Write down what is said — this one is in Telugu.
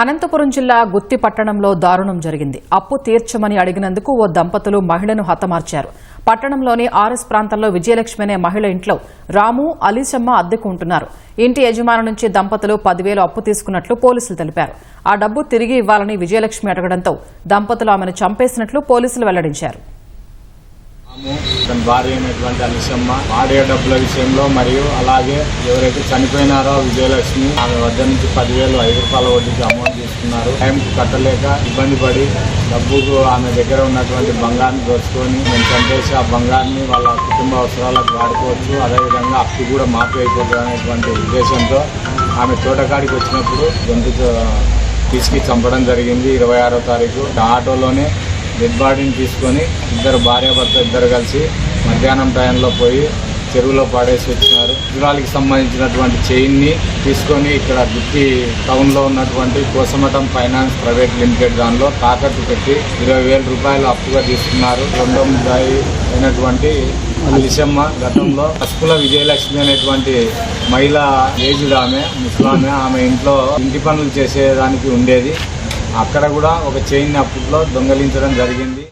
అనంతపురం జిల్లా గుత్తి పట్టణంలో దారుణం జరిగింది. అప్పు తీర్చమని అడిగినందుకు ఓ దంపతులు మహిళను హతమార్చారు. పట్టణంలోని ఆర్ఎస్ ప్రాంతంలో విజయలక్ష్మి అనే మహిళ ఇంట్లో రాము అలీశమ్మ అద్దెకు ఉంటున్నారు ఇంటి యజమాని నుంచి దంపతులు పదివేలు అప్పు తీసుకున్నట్లు పోలీసులు తెలిపారు. ఆ డబ్బు తిరిగి ఇవ్వాలని విజయలక్ష్మి అడగడంతో దంపతులు ఆమెను చంపేసినట్లు పోలీసులు వెల్లడించారు. భార్య అయినటువంటి అలసమ్మ ఆడియో డబ్బుల విషయంలో మరియు అలాగే ఎవరైతే చనిపోయినారో విజయలక్ష్మి ఆమె వద్ద నుంచి పదివేలు ఐదు రూపాయల వడ్డీకి అమౌంట్ తీసుకున్నారు. టైం కట్టలేక ఇబ్బంది పడి డబ్బుకు ఆమె దగ్గర ఉన్నటువంటి బంగారాన్ని దోచుకొని మేము చంపేసి ఆ బంగారాన్ని వాళ్ళ కుటుంబ అవసరాలకు వాడుకోవచ్చు. అదేవిధంగా అప్పు కూడా మాఫీ అయిపోతుంది అనేటువంటి ఉద్దేశంతో ఆమె తోటకాడికి వచ్చినప్పుడు గొంతు తీసుకు చంపడం జరిగింది. ఇరవై ఆరో తారీఖు ఆటోలోనే డెడ్ బాడీని తీసుకొని ఇద్దరు భార్యాభర్త ఇద్దరు కలిసి మధ్యాహ్నం టైంలో పోయి చెరువులో పాడేసి వచ్చినారు. గుజరాల్కి సంబంధించినటువంటి చైన్ని తీసుకొని ఇక్కడ దుక్కి టౌన్లో ఉన్నటువంటి కోసమటం ఫైనాన్స్ ప్రైవేట్ లిమిటెడ్ దానిలో తాకట్టు పెట్టి ఇరవై వేల రూపాయలు అప్పుగా తీసుకున్నారు. రెండో ముద్దాయి అయినటువంటి అలిసమ్మ గతంలో పసుపుల విజయలక్ష్మి అనేటువంటి మహిళ ఏజ్డ్ ఆమె ముసలామె. ఆమె ఇంట్లో ఇంటి పనులు చేసేదానికి ఉండేది. అక్కడ కూడా ఒక చైన్ అప్పట్లో దొంగలించడం జరిగింది.